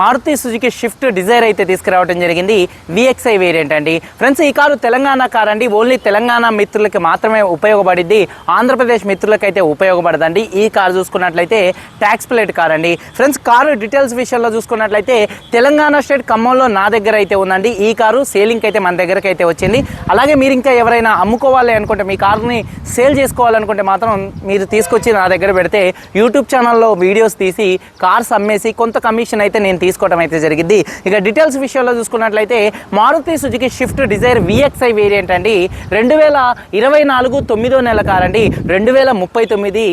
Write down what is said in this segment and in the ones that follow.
Maruti Suzuki Swift Dzire అయితే తీసుకురావడం జరిగింది. విఎక్స్ఐ వేరియంట్ అండి. ఫ్రెండ్స్ ఈ కారు తెలంగాణ కార్ అండి. ఓన్లీ తెలంగాణ మిత్రులకి మాత్రమే ఉపయోగపడింది ఆంధ్రప్రదేశ్ మిత్రులకైతే ఉపయోగపడదండి. ఈ కారు చూసుకున్నట్లయితే ట్యాక్స్ ప్లేట్ కార్ అండి. ఫ్రెండ్స్ కారు డీటెయిల్స్ విషయంలో చూసుకున్నట్లయితే తెలంగాణ స్టేట్ ఖమ్మంలో నా దగ్గర అయితే ఉందండి. ఈ కారు సేలింగ్ అయితే మన దగ్గరకు అయితే వచ్చింది. అలాగే మీరు ఇంకా ఎవరైనా అమ్ముకోవాలి అనుకుంటే మీ కారుని సేల్ చేసుకోవాలనుకుంటే మాత్రం మీరు తీసుకొచ్చి నా దగ్గర పెడితే యూట్యూబ్ ఛానల్లో వీడియోస్ తీసి కార్స్ అమ్మేసి కొంత కమిషన్ అయితే నేను తీసుకోవడం అయితే జరిగింది. ఇక డీటెయిల్స్ విషయంలో చూసుకున్నట్లయితే Maruti Suzuki Swift Dzire VXI variant అండి. రెండు వేల ఇరవై నాలుగు తొమ్మిదో నెల కారండి రెండు వేల ముప్పై తొమ్మిది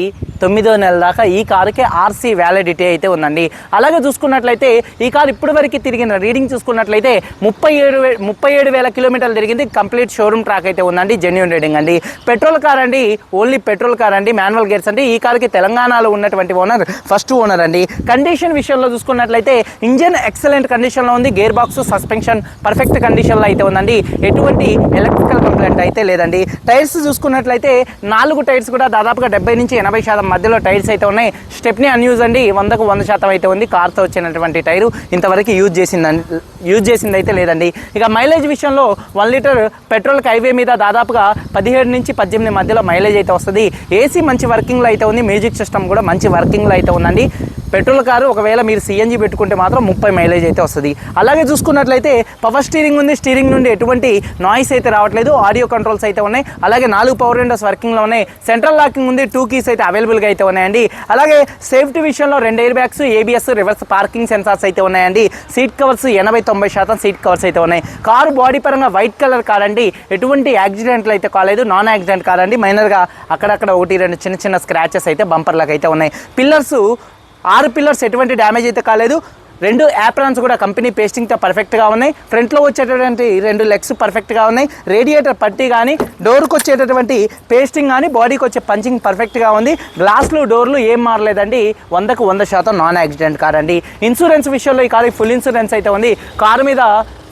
తొమ్మిదో నెల దాకా ఈ కారుకే ఆర్సీ వ్యాలిడిటీ అయితే ఉందండి. అలాగే చూసుకున్నట్లయితే ఈ కారు ఇప్పటి వరకు తిరిగిన రీడింగ్ చూసుకున్నట్లయితే ముప్పై ఏడు ముప్పై ఏడు వేల కిలోమీటర్లు తిరిగింది. కంప్లీట్ షోరూమ్ ట్రాక్ అయితే ఉందండి. జెన్యున్ రీడింగ్ అండి. పెట్రోల్ కార్ అండి. ఓన్లీ పెట్రోల్ కార్ అండి. మాన్యువల్ గేర్స్ అండి. ఈ కార్కి తెలంగాణలో ఉన్నటువంటి ఓనర్ ఫస్ట్ ఓనర్ అండి. కండిషన్ విషయంలో చూసుకున్నట్లయితే ఇంజన్ ఎక్సలెంట్ కండిషన్లో ఉంది. గేర్ బాక్స్ సస్పెన్షన్ పర్ఫెక్ట్ కండిషన్లో అయితే ఉందండి. ఎటువంటి ఎలక్ట్రికల్ కంప్లైంట్ అయితే లేదండి. టైర్స్ చూసుకున్నట్లయితే నాలుగు టైర్స్ కూడా దాదాపుగా డెబ్బై నుంచి ఎనభై శాతం మధ్యలో టైర్స్ అయితే ఉన్నాయి. స్టెప్ని అన్యూజ్ అండి. వందకు వంద శాతం అయితే ఉంది. కార్తో వచ్చినటువంటి టైరు ఇంతవరకు యూజ్ చేసిందండి యూజ్ చేసింది అయితే లేదండి. ఇక మైలేజ్ విషయంలో వన్ లీటర్ పెట్రోల్కి హైవే మీద దాదాపుగా పదిహేడు నుంచి పద్దెనిమిది మధ్యలో మైలేజ్ అయితే వస్తుంది. ఏసీ మంచి వర్కింగ్లో అయితే ఉంది. మ్యూజిక్ సిస్టమ్ కూడా మంచి వర్కింగ్లో అయితే ఉందండి. పెట్రోల్ కారు ఒకవేళ మీరు సిఎన్జి పెట్టుకుంటే మాత్రం ముప్పై మైలేజ్ అయితే వస్తుంది. అలాగే చూసుకున్నట్లయితే పవర్ స్టీరింగ్ ఉంది. స్టీరింగ్ నుండి ఎటువంటి నాయిస్ అయితే రావట్లేదు. ఆడియో కంట్రోల్స్ అయితే ఉన్నాయి. అలాగే నాలుగు పవర్ విండోస్ వర్కింగ్లో ఉన్నాయి. సెంట్రల్ లాకింగ్ ఉంది. టూ కీస్ అయితే అవైలబుల్గా అయితే ఉన్నాయండి. అలాగే సేఫ్టీ విషయంలో రెండు air bags ABS reverse parking sensors అయితే ఉన్నాయండి. సీట్ కవర్స్ ఎనభై తొంభై శాతం సీట్ కవర్స్ అయితే ఉన్నాయి. కారు బాడీ పరంగా వైట్ కలర్ కాదండి ఎటువంటి యాక్సిడెంట్లు అయితే కాలేదు. నాన్ యాక్సిడెంట్ కాదండి మైనర్గా అక్కడక్కడ ఒకటి రెండు చిన్న చిన్న స్క్రాచెస్ అయితే బంపర్లకు అయితే ఉన్నాయి. పిల్లర్స్ ఆరు పిల్లర్స్ ఎటువంటి డ్యామేజ్ అయితే కాలేదు. రెండు యాప్రాన్స్ కూడా కంపెనీ పేస్టింగ్తో పర్ఫెక్ట్గా ఉన్నాయి. ఫ్రంట్లో వచ్చేటటువంటి రెండు లెగ్స్ పర్ఫెక్ట్గా ఉన్నాయి. రేడియేటర్ పట్టి కానీ డోర్కి వచ్చేటటువంటి పేస్టింగ్ కానీ బాడీకి వచ్చే పంచింగ్ పర్ఫెక్ట్గా ఉంది. గ్లాస్లు డోర్లు ఏం మారలేదండి. వందకు వంద శాతం నాన్ యాక్సిడెంట్ కార్ అండి ఇన్సూరెన్స్ విషయంలో ఈ కారు ఫుల్ ఇన్సూరెన్స్ అయితే ఉంది. కారు మీద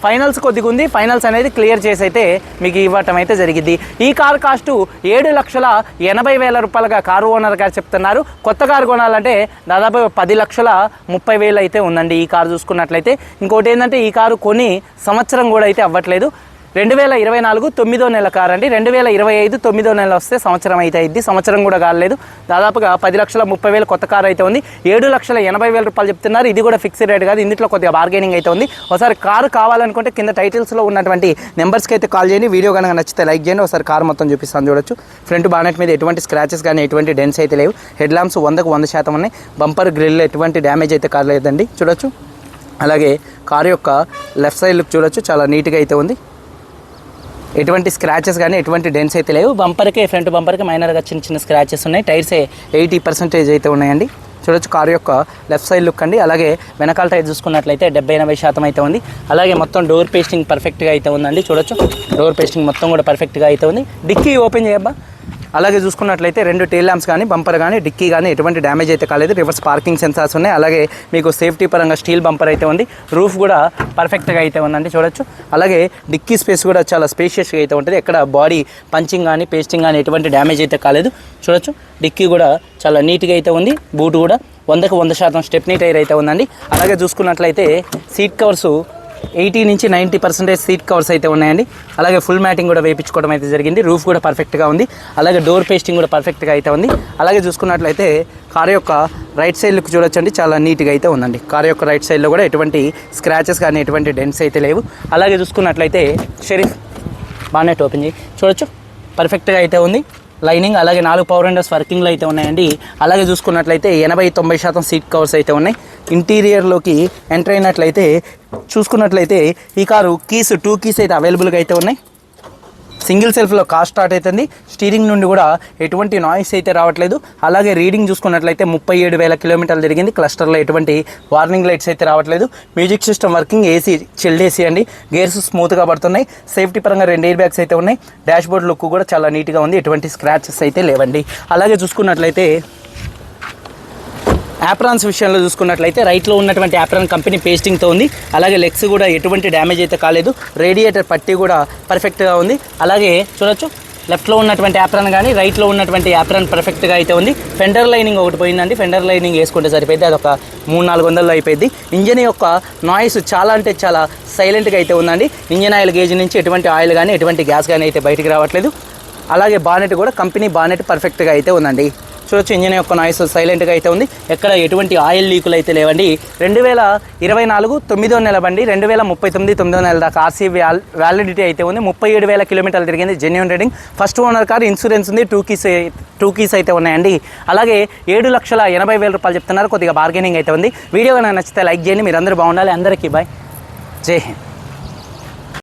ఫైనల్స్ కొద్దిగా ఉంది ఫైనల్స్ అనేది క్లియర్ చేసి అయితే మీకు ఇవ్వటం అయితే జరిగింది. ఈ కార్ కాస్ట్ ఏడు లక్షల ఎనభై వేల రూపాయలుగా కారు ఓనర్ గారు చెప్తున్నారు. కొత్త కారు కొనాలంటే దాదాపు పది లక్షల ముప్పై వేలు అయితే ఉందండి ఈ కారు చూసుకున్నట్లయితే. ఇంకోటి ఏంటంటే ఈ కారు కొని సంవత్సరం కూడా అయితే అవ్వట్లేదు. రెండు వేల ఇరవై నాలుగు తొమ్మిదో నెల కారండి అండి రెండు వేల ఇరవై ఐదు తొమ్మిదో నెల వస్తే సంవత్సరం అయితే అయింది. సంవత్సరం కూడా కాలేదు. దాదాపుగా పది లక్షల ముప్పై వేలు కొత్త కారు అయితే ఉంది. ఏడు లక్షల ఎనభై వేల రూపాయలు చెప్తున్నారు. ఇది కూడా ఫిక్స్డ్ రేట్ కాదు. ఇందులో కొద్దిగా బార్గెనింగ్ అయితే ఉంది. ఒకసారి కారు కావాలనుకుంటే కింద టైటిల్స్లో ఉన్నటువంటి నెంబర్స్కి అయితే కాల్ చేయండి. వీడియో కనుక నచ్చితే లైక్ చేయండి. ఒకసారి కారు మొత్తం చూపిస్తాను చూడొచ్చు. ఫ్రంట్ బానెట్ మీద ఎటువంటి స్క్రాచెస్ కానీ ఎటువంటి డెన్స్ అయితే లేవు. హెడ్ ల్యాంప్స్ వందకు వంద శాతం ఉన్నాయి. బంపర్ గ్రిల్ ఎటువంటి డ్యామేజ్ అయితే కాలేదండి. చూడొచ్చు. అలాగే కారు యొక్క లెఫ్ట్ సైడ్ లుక్ చూడొచ్చు. చాలా నీట్గా అయితే ఉంది. ఎటువంటి స్క్రాచెస్ కానీ ఎటువంటి డెన్స్ అయితే లేవు. బంపర్కి ఫ్రంట్ బంపర్కి మైనర్గా చిన్న చిన్న స్క్రాచెస్ ఉన్నాయి. టైర్స్ ఎయిటీ పర్సెంటేజ్ అయితే ఉన్నాయండి. చూడొచ్చు కారు యొక్క లెఫ్ట్ సైడ్ లుక్ అండి. అలాగే వెనకాల టైర్ చూసుకున్నట్లయితే డెబ్బై ఎనభై శాతం అయితే ఉంది. అలాగే మొత్తం డోర్ పేస్టింగ్ పర్ఫెక్ట్గా అయితే ఉందండి. చూడొచ్చు. డోర్ పేస్టింగ్ మొత్తం కూడా పర్ఫెక్ట్గా అయితే ఉంది. డిక్కీ ఓపెన్ చేయబ్బా. అలాగే చూసుకున్నట్లయితే రెండు టైల్ ల్యాంప్స్ కానీ బంపర్ కానీ డిక్కీ కానీ ఎటువంటి డ్యామేజ్ అయితే కాలేదు. రివర్స్ పార్కింగ్ సెన్సార్స్ ఉన్నాయి. అలాగే మీకు సేఫ్టీ పరంగా స్టీల్ బంపర్ అయితే ఉంది. రూఫ్ కూడా పర్ఫెక్ట్గా అయితే ఉందండి చూడొచ్చు. అలాగే డిక్కీ స్పేస్ కూడా చాలా స్పేషియస్గా అయితే ఉంటుంది. ఎక్కడ బాడీ పంచింగ్ కానీ పేస్టింగ్ కానీ ఎటువంటి డ్యామేజ్ అయితే కాలేదు. చూడొచ్చు. డిక్కీ కూడా చాలా నీట్గా అయితే ఉంది. బూట్ కూడా వందకు వంద శాతం స్టెప్నీ టైర్ అయితే ఉందండి. అలాగే చూసుకున్నట్లయితే సీట్ కవర్స్ ఎయిటీ నుంచి నైంటీ పర్సెంటేజ్ సీట్ కవర్స్ అయితే ఉన్నాయండి. అలాగే ఫుల్ మ్యాటింగ్ కూడా వేయించుకోవడం అయితే జరిగింది. రూఫ్ కూడా పర్ఫెక్ట్గా ఉంది. అలాగే డోర్ పేస్టింగ్ కూడా పర్ఫెక్ట్గా అయితే ఉంది. అలాగే చూసుకున్నట్లయితే కార్ యొక్క రైట్ సైడ్ లుక్ చూడొచ్చండి. చాలా నీట్గా అయితే ఉందండి. కార్ యొక్క రైట్ సైడ్లో కూడా ఎటువంటి స్క్రాచెస్ కానీ ఎటువంటి డెంట్స్ అయితే లేవు. అలాగే చూసుకున్నట్లయితే షరీఫ్ బాగానే ఓపెన్ చేయి. చూడొచ్చు. పర్ఫెక్ట్గా అయితే ఉంది. లైనింగ్ అలాగే నాలుగు పవర్ విండోస్ వర్కింగ్లో అయితే ఉన్నాయండి. అలాగే చూసుకున్నట్లయితే ఎనభై తొంభై శాతం సీట్ కవర్స్ అయితే ఉన్నాయి. ఇంటీరియర్లోకి ఎంటర్ అయినట్లయితే చూసుకున్నట్లయితే ఈ కారు కీస్ టూ కీస్ అయితే అవైలబుల్గా అయితే ఉన్నాయి. సింగిల్ సెల్ఫ్లో కార్ స్టార్ట్ అవుతుంది. స్టీరింగ్ నుండి కూడా ఎటువంటి నాయిస్ అయితే రావట్లేదు. అలాగే రీడింగ్ చూసుకున్నట్లయితే ముప్పై ఏడు వేల కిలోమీటర్లు తిరిగింది. క్లస్టర్లో ఎటువంటి వార్నింగ్ లైట్స్ అయితే రావట్లేదు. Music system working AC chilled AC అండి. గేర్స్ స్మూత్గా పడుతున్నాయి. సేఫ్టీ పరంగా రెండు ఎయిర్ బ్యాగ్స్ అయితే ఉన్నాయి. డాష్ బోర్డ్ లుక్ కూడా చాలా నీట్గా ఉంది. ఎటువంటి స్క్రాచెస్ అయితే లేవండి. అలాగే చూసుకున్నట్లయితే యాప్రాన్స్ విషయంలో చూసుకున్నట్లయితే రైట్లో ఉన్నటువంటి యాప్రాన్ కంపెనీ పేస్టింగ్తో ఉంది. అలాగే లెగ్స్ కూడా ఎటువంటి డ్యామేజ్ అయితే కాలేదు. రేడియేటర్ పట్టి కూడా పర్ఫెక్ట్గా ఉంది. అలాగే చూడొచ్చు లెఫ్ట్లో ఉన్నటువంటి యాప్రన్ కానీ రైట్లో ఉన్నటువంటి యాప్రన్ పర్ఫెక్ట్గా అయితే ఉంది. ఫెండర్ లైనింగ్ ఒకటి పోయిందండి. ఫెండర్ లైనింగ్ వేసుకుంటే సరిపోయింది. అది ఒక మూడు నాలుగు వందల్లో అయిపోయింది. ఇంజన్ యొక్క నాయిస్ చాలా అంటే చాలా సైలెంట్గా అయితే ఉందండి. ఇంజన్ ఆయిల్ గేజ్ నుంచి ఎటువంటి ఆయిల్ కానీ ఎటువంటి గ్యాస్ కానీ అయితే బయటికి రావట్లేదు. అలాగే బానెట్ కూడా కంపెనీ బానెట్ పర్ఫెక్ట్గా అయితే ఉందండి. చూడొచ్చు ఇంజిన్ యొక్క నాయిస్ సైలెంట్గా అయితే ఉంది. ఎక్కడ ఎటువంటి ఆయిల్ లీకులు అయితే లేవండి. రెండు వేల ఇరవై నాలుగు తొమ్మిదో నెల బండి రెండు వేల ముప్పై తొమ్మిది తొమ్మిదో నెల దాకా ఆర్సీ వ్యాల్ వ్యాలిడిటీ అయితే ఉంది. ముప్పై ఏడు వేల కిలోమీటర్లు తిరిగింది genuine rating first owner car insurance ఉంది. టూ కీస్ టూ కీస్ అయితే ఉన్నాయండి. అలాగే ఏడు లక్షల ఎనభై వేల రూపాయలు చెప్తున్నారు. కొద్దిగా బార్గెనింగ్ అయితే ఉంది. వీడియో నచ్చితే లైక్ చేయండి. మీరు అందరూ బాగుండాలి. అందరికీ బాయ్ జై హింద్.